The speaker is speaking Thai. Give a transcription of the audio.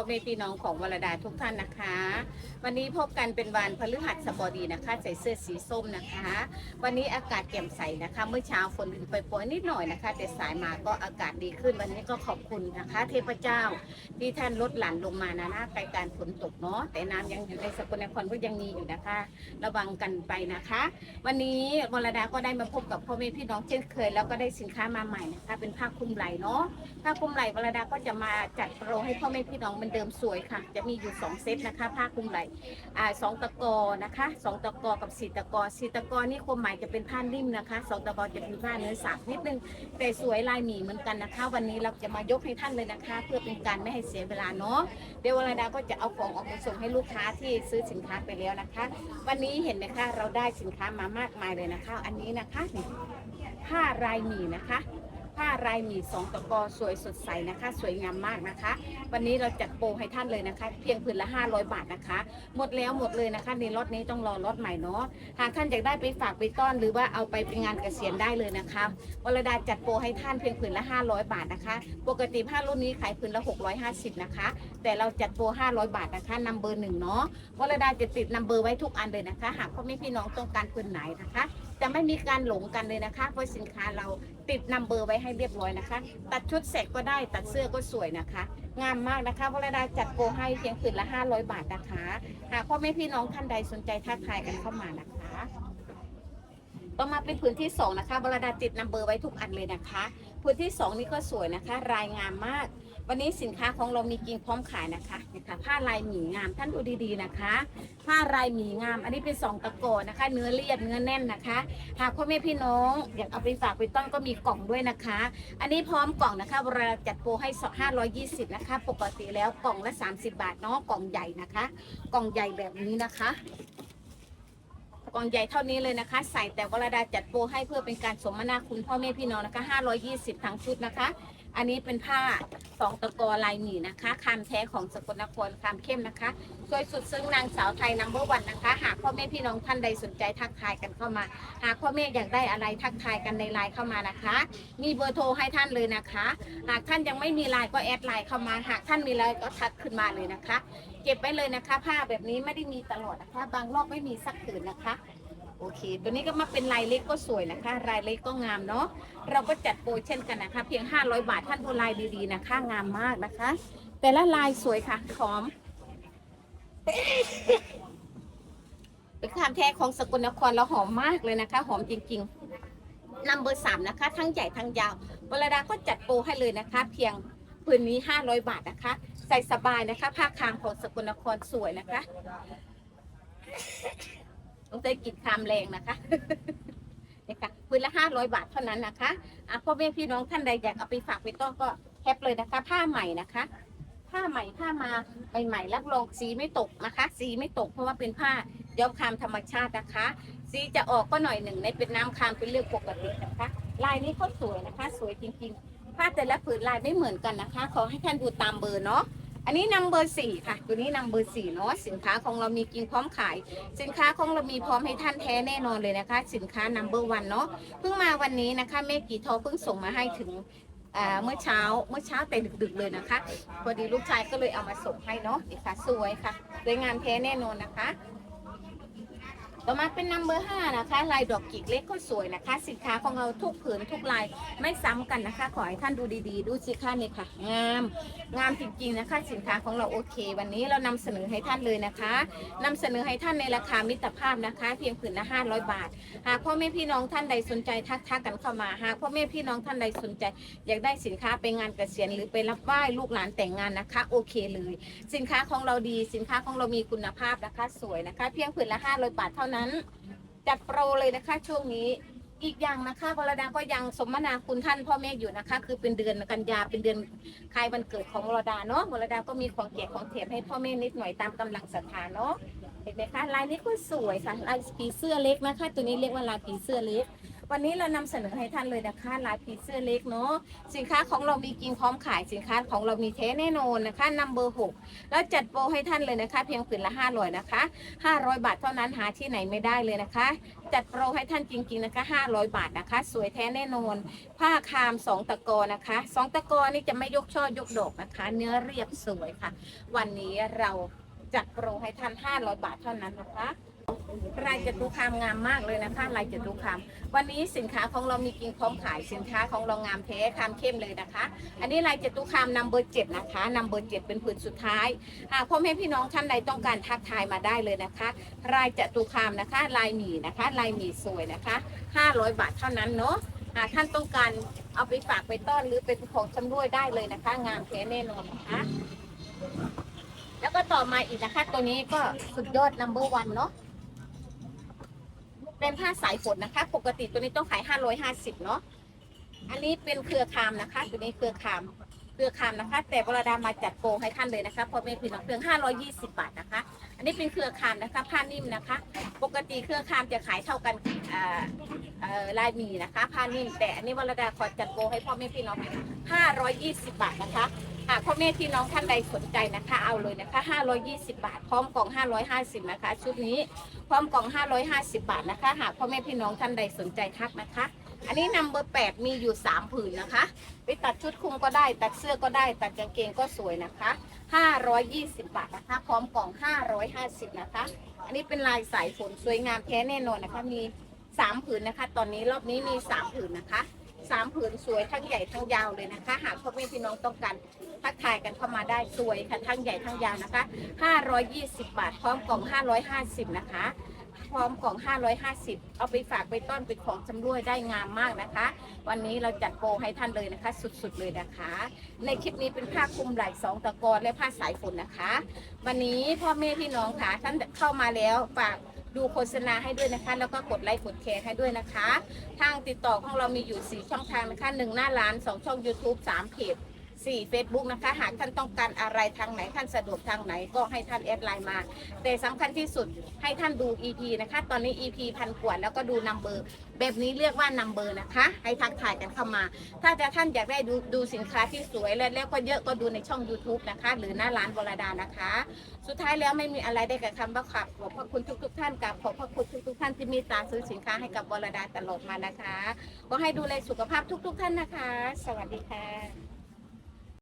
อแม่พี่น้องของวรดาทุกท่านนะคะ วันนี้พบกันเป็นวันพฤหัสบดีนะคะ ใส่เสื้อสีส้มนะคะ วันนี้อากาศแจ่มใสนะคะ เมื่อเช้าฝนไปโปรยนิดหน่อยนะคะ แต่สายมาก็อากาศดีขึ้น วันนี้ก็ขอบคุณนะคะ เทพเจ้าที่ท่านลดหลั่นลงมานะนะไกลการฝนตกเนาะแต่น้ำยังอยู่ในสกลนครก็ยังมีอยู่นะคะ ระวังกันไปนะคะ วันนี้วรดาก็ได้มาพบกับพ่อแม่พี่น้องเช่นเคย แล้วก็ได้สินค้ามาใหม่นะคะ เป็นผ้าคลุมไหล่เนาะผ้าคลุมไหล่วรดาก็จะมาจัดโปรให้พ่อแม่พี่น้องมันเดิมสวยค่ะ จะมีอยู่สองเซตนะคะ ผ้าคลุมไหล่อ่าสองตะกอนะคะสองตะกอกับสี่ตะกอสี่ตะกอนี่ความหมายจะเป็นผ้านิ่มนะคะสองตะกอจะเป็นผ้าเนื้อสักนิดนึงแต่สวยลายหมีเหมือนกันนะคะ วันนี้เราจะมายกให้ท่านเลยนะคะ เพื่อเป็นการไม่ให้เสียเวลาเนาะเดี๋ยววรดาก็จะเอาของออกไปส่งให้ลูกค้าที่ซื้อสินค้าไปแล้วนะคะ วันนี้เห็นไหมคะเราได้สินค้ามามากมายเลยนะคะ อันนี้นะคะผ้ารายหมีนะคะ ผ้ารายหมีสองตะกอสวยสดใสนะคะ สวยงามมากนะคะ วันนี้เราจัดโปรให้ท่านเลยนะคะ เพียงผืนละ 500 บาทนะคะ หมดแล้วหมดเลยนะคะในรถนี้ต้องรอรถใหม่เนาะหากท่านอยากได้ไปฝากไปต้อนหรือว่าเอาไปเป็นงานเกษียณได้เลยนะคะวรดาจัดโปรให้ท่านเพียงผืนละ 500 บาทนะคะ ปกติผ้ารุ่นนี้ขายผืนละ 650 นะคะ แต่เราจัดโปร500 บาทนะคะนำเบอร์หนึ่งเนาะวรดาจะติดนำเบอร์ไว้ทุกอันเลยนะคะ หากพ่อแม่พี่น้องต้องการผืนไหนนะคะ จะไม่มีการหลงกันเลยนะคะ เพราะสินค้าเราติดนำเบอร์ไว้ให้เรียบร้อยนะคะ ตัดชุดเสร็จก็ได้ตัดเสื้อก็สวยนะคะ งามมากนะคะพระราดาจัดโปรให้เพียงคืนละ 500 บาทนะคะ หากพ่อแม่พี่น้องท่านใดสนใจทักทายกันเข้ามานะคะ ต่อมาเป็นพื้นที่สองนะคะวรดาติดนำเบอร์ไว้ทุกอันเลยนะคะพื้นที่สองนี่ก็สวยนะคะ รายงามมาก วันนี้สินค้าของเรามีกิ่งพร้อมขายนะคะนี่ค่ะผ้าลายหมีงามท่านดูดีๆนะคะ ผ้าลายหมีงาม อันนี้เป็นสองตะโกนะคะ เนื้อเรียบเนื้อแน่นนะคะหากพ่อแม่พี่น้องอยากเอาไปฝากไปต้อนก็มีกล่องด้วยนะคะ อันนี้พร้อมกล่องนะคะเวลาจัดโปรให้ 520 นะคะ ปกติแล้วกล่องละ 30 บาทเนาะกล่องใหญ่นะคะ กล่องใหญ่แบบนี้นะคะ กล่องใหญ่เท่านี้เลยนะคะ ใส่แต่วรดาจัดโปรให้เพื่อเป็นการสมนาคุณพ่อแม่พี่น้องนะคะ520 ทั้งชุดนะคะ อันนี้เป็นผ้า สองตะกอลายหมี่นะคะคามแท้ของสกลนครคามเข้มนะคะสวยสุดซึ่งนางสาวไทยนัมเบอร์วันนะคะ หากพ่อแม่พี่น้องท่านใดสนใจทักทายกันเข้ามา หากพ่อแม่อยากได้อะไรทักทายกันในไลน์เข้ามานะคะ มีเบอร์โทรให้ท่านเลยนะคะ หากท่านยังไม่มีไลน์ก็แอดไลน์เข้ามา หากท่านมีไลน์ก็ทักขึ้นมาเลยนะคะ เก็บไว้เลยนะคะ ผ้าแบบนี้ไม่ได้มีตลอดนะคะ บางรอบไม่มีสักผืนนะคะ โอเค ตัวนี้ก็มาเป็นลายเล็กก็สวยนะคะลายเล็กก็งามเนาะ เราก็จัดโปรเช่นกันนะคะ เพียง 500 บาทท่านดูลายดีๆนะคะงามมากนะคะ แต่ละลายสวยค่ะหอม เป็นความแท้ของสกลนครแล้วหอมมากเลยนะคะ หอมจริงๆนัมเบอร์สามนะคะ ทั้งใหญ่ทั้งยาววรดาก็จัดโปรให้เลยนะคะ เพียงผืนนี้ 500 บาทนะคะ ใส่สบายนะคะผ้าคามของสกลนครสวยนะคะ ต้องใช้กิจคามแรงนะคะนี่ค่ะพื้นละห้าร้อยบาทเท่านั้นนะคะอะพ่อแม่พี่น้องท่านใดอยากเอาไปฝากไปต้อก็แคปเลยนะคะ ผ้าใหม่นะคะ ผ้าใหม่ผ้ามาใหม่ๆรับรองสีไม่ตกนะคะ สีไม่ตกเพราะว่าเป็นผ้าย้อมคามธรรมชาตินะคะ สีจะออกก็หน่อยหนึ่งในเป็นน้ำคามเป็นเรื่องปกตินะคะ ลายนี้ก็สวยนะคะ สวยจริงๆ ผ้าแต่ละผืนลายไม่เหมือนกันนะคะ ขอให้ท่านดูตามเบอร์เนาะ อันนี้นัมเบอร์สี่ค่ะ ตัวนี้นัมเบอร์สี่เนาะสินค้าของเรามีกินพร้อมขาย สินค้าของเรามีพร้อมให้ท่านแท้แน่นอนเลยนะคะ สินค้านัมเบอร์วันเนาะเพิ่งมาวันนี้นะคะเมกีทอเพิ่งส่งมาให้ถึงเมื่อเช้าเมื่อเช้าแต่ดึกๆเลยนะคะ พอดีลูกชายก็เลยเอามาส่งให้เนาะนี่ค่ะสวยค่ะสวยงามแท้แน่นอนนะคะ ต่อมาเป็นนัมเบอร์ห้านะคะ ลายดอกกีกเล็กก็สวยนะคะ สินค้าของเราทุกผืนทุกลายไม่ซ้ำกันนะคะ ขอให้ท่านดูดีๆ ดูสิค่ะนี่ค่ะ งาม งามจริงๆนะคะ สินค้าของเราโอเค วันนี้เรานำเสนอให้ท่านเลยนะคะนำเสนอให้ท่านในราคามิตรภาพนะคะ เพียงผืนละ500บาท หากพ่อแม่พี่น้องท่านใดสนใจทักทักกันเข้ามา หากพ่อแม่พี่น้องท่านใดสนใจ อยากได้สินค้าไปงานเกษียณหรือไปรับไหว้ลูกหลานแต่งงานนะคะ โอเคเลย สินค้าของเราดี สินค้าของเรามีคุณภาพนะคะ สวยนะคะ เพียงผืนละ500บาทเท่านั้นจัดโปรเลยนะคะ ช่วงนี้อีกอย่างนะคะวรดาก็ยังสมนาคุณท่านพ่อแม่อยู่นะคะ คือเป็นเดือนกันยาเป็นเดือนคลายวันเกิดของวรดาเนาะวรดาก็มีของแจกของแถมให้พ่อแม่นิดหน่อยตามกำลังศรัทธาเนาะเห็นไหมคะลายนี้ก็สวยค่ะลายผีเสื้อเล็กนะคะ ตัวนี้เรียกว่าลายผีเสื้อเล็ก วันนี้เรานำเสนอให้ท่านเลยนะคะลายผีเสื้อเล็กเนาะสินค้าของเรามีกินพร้อมขายสินค้าของเรามีเทแน่นอนนะคะนัมเบอร์หกแล้วจัดโปรให้ท่านเลยนะคะ เพียงผืนละ500นะคะ500บาทเท่านั้นหาที่ไหนไม่ได้เลยนะคะ จัดโปรให้ท่านจริง ๆนะคะ500บาทนะคะ สวยแท้แน่นอน ผ้าคาม2ตะกอนะคะ2ตะกอนี่จะไม่ยกช่อยกดอกนะคะ เนื้อเรียบสวยค่ะ วันนี้เราจัดโปรให้ท่าน 500 บาทเท่านั้นนะคะ ลายจตุคามงามมากเลยนะคะลายจตุคาม วันนี้สินค้าของเรามีกินพร้อมขายสินค้าของเรางามแท้คามเข้มเลยนะคะ อันนี้ลายจตุคามนัมเบอร์เจ็ดนะคะนัมเบอร์เจ็ดเป็นผืนสุดท้ายหากพ่อแม่พี่น้องท่านใดต้องการทักทายมาได้เลยนะคะลายจตุคามนะคะ ลายหมี่นะคะ ลายหมี่สวยนะคะ500บาทเท่านั้นเนาะหากท่านต้องการเอาไปฝากไปต้อนหรือเป็นของชำร่วยได้เลยนะคะ งามแท้แน่นอนนะคะแล้วก็ต่อมาอีกนะคะ ตัวนี้ก็สุดยอดนัมเบอร์วันเนาะ เป็นผ้าสายฝนนะคะ ปกติตัวนี้ต้องขาย550เนาะอันนี้เป็นเครือคามนะคะ ตัวนี้เครือคามเครือคามนะคะ แต่วรดามาจัดโปรให้ท่านเลยนะคะพราะเป็นพี่น้องเพียง520 บาทนะคะ อันนี้เป็นเครือคามนะคะผ้านิ่มนะคะ ปกติเครือคามจะขายเท่ากันลายมีนะคะผ้านิ่มแต่อันนี้วรดาขอจัดโปรให้พ่อแม่พี่น้อง520 บาทนะคะ หากพ่อแม่พี่น้องท่านใดสนใจนะคะ เอาเลยนะคะ 520 บาท พร้อมกล่อง 550 นะคะ ชุดนี้พร้อมกล่อง 550 บาทนะคะ หากพ่อแม่พี่น้องท่านใดสนใจทักนะคะ อันนี้นัมเบอร์8มีอยู่ 3 ผืนนะคะไปตัดชุดคลุมก็ได้ ตัดเสื้อก็ได้ ตัดกางเกงก็สวยนะคะ 520 บาทนะคะ พร้อมกล่อง 550 นะคะ อันนี้เป็นลายสายฝนสวยงามแท้แน่นอนนะคะ มี 3 ผืนนะคะ ตอนนี้รอบนี้มี 3 ผืนนะคะสามผืนสวยทั้งใหญ่ทั้งยาวเลยนะคะ หากพ่อแม่พี่น้องต้องการ ทักทายกันเข้ามาได้สวยค่ะทั้งใหญ่ทั้งยาวนะคะ 520 บาท พร้อมกล่อง 550 นะคะ พร้อมกล่อง 550 เอาไปฝากไปต้อนเป็นของจำรวยได้งามมากนะคะ วันนี้เราจัดโปรให้ท่านเลยนะคะ สุดๆเลยนะคะ ในคลิปนี้เป็นผ้าคลุมไหล่สองตะกอนและผ้าสายฝนนะคะ วันนี้พ่อแม่พี่น้องค่ะท่านเข้ามาแล้วฝากดูโฆษณาให้ด้วยนะคะ แล้วก็กดไลค์กดแชร์ให้ด้วยนะคะ ทางติดต่อของเรามีอยู่ 4 ช่องทางนะคะ 1 หน้าร้าน 2 ช่อง YouTube 3เพจ 4 Facebook นะคะ หากท่านต้องการอะไรทางไหนท่านสะดวกทางไหนก็ให้ท่านแอดไลน์มา แต่สำคัญที่สุดให้ท่านดู EP นะคะ ตอนนี้ EP พันกว่าแล้วก็ดูนัมเบอร์แบบนี้เรียกว่านัมเบอร์นะคะ ให้ทักถ่ายกันเข้ามา ถ้าจะท่านอยากได้ดูดูสินค้าที่สวยและแล้วก็เยอะก็ดูในช่อง YouTube นะคะ หรือหน้าร้านบรดานะคะ สุดท้ายแล้วไม่มีอะไรได้กับคำว่าขับขอบพระคุณทุก ๆ ท่านกับขอบพระคุณทุก ๆ ท่านที่มีตาซื้อสินค้าให้กับบรดาตลอดมานะคะ ก็ให้ดูแลสุขภาพทุก ๆ ท่านนะคะ สวัสดีค่ะ